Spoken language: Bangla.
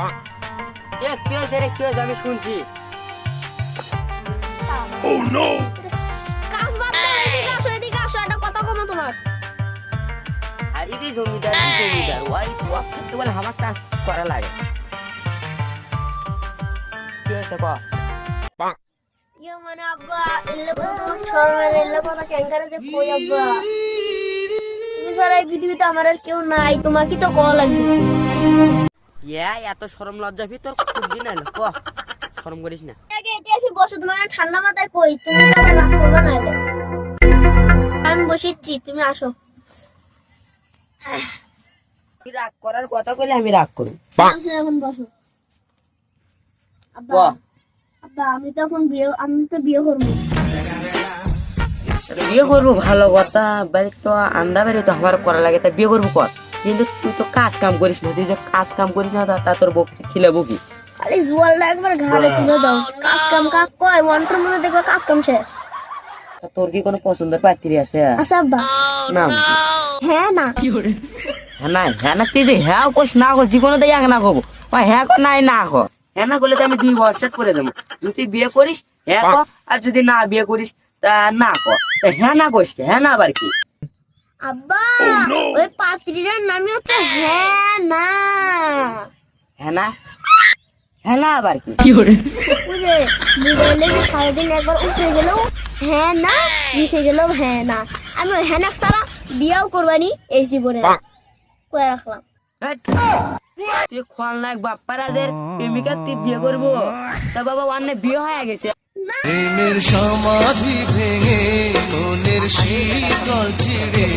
শুনছে এ কি হয়েছে রে? কি হয়েছে? আমি শুনছি। কাজ বাদ দাও, এদিকে আসো এদিকে আসো একটা কথা কমো তোমার। আরে রে জমিদার কি জমিদার? ওই ওয়াক করতে বলে আমার কাজ করা লাগে। কি হয়েছে ক? ইয়ে মানে আব্বা এলে কথা তোমার এলে কথা ক্যাঙ্কারে যে কই আব্বা। তুমি ছাড়া এই পৃথিবীতে আমার আর কেউ নাই তোমাকে তো কল লাগবে। ইয়া এত শরম লজ্জা ভিতর খুব দিন এলো ক? শরম করিস না। আগে এটি আসি বসো তোমার ঠান্ডা মাথায় কই? তুমি তো রাগ করবে না আমি বসেছি তুমি আসো। রাগ করার কথা কইলে আমি রাগ করি এখন বসো। আব্বা আমি তো এখন বিয়ে আমি তো বিয়ে করব। বিয়ে করব ভালো কথা বাড়ি তো আন্দা বাড়ি তো আমার করা লাগে তা বিয়ে করব কর। কিন্তু তুই তো কাজ কাম করিস না তুই যে কাজ কাম করিস না তা- তোর বউ খিলাবো কি? খালি জুয়ালটা একবার ঘাড়ে তুলে দাও। কাজ কাম কাক কয়? ওয়ান্টার মধ্যে দেখবে কাজ কাম শেষ। তোর কি কোনো পছন্দের পাত্রী আছে? আচ্ছা আব্বা। না। হ্যাঁ না। হ্যাঁ না হ্যাঁ না তুই যে হ্যাঁ কোস না কোস জীবনে তো এক না কবো। হ্যাঁ কর নাই না কর। হ্যাঁ না করলে তো আমি দুই হোয়াটসঅ্যাপ করে দেবো। যদি তুই বিয়ে করিস হ্যাঁ কর আর যদি না বিয়ে করিস তা না কর। তা হ্যাঁ না কোস কি? হ্যাঁ না আবার কি? আব্বা ওই পাত্রীটার নামই হচ্ছে হ্যাঁ না হ্যাঁ না হ্যাঁ না আবার কি বুঝে মোবাইলে যে সারাদিন একবার উঠে গেলেও হ্যাঁ না মিশে গেলেও হ্যাঁ না আমি ওই হ্যাঁ না ছাড়া বিয়াও করবানি এই জীবনে। করে রাখলাম। এই, তুই খলনায়ক বাপ্পারাজের প্রেমিকা তুই বিয়ে করব। তা বাবা অন্য বিয়ে হয়ে গেছে। প্রেমের সমাধি ভেঙে মনের শীতল ছিড়ে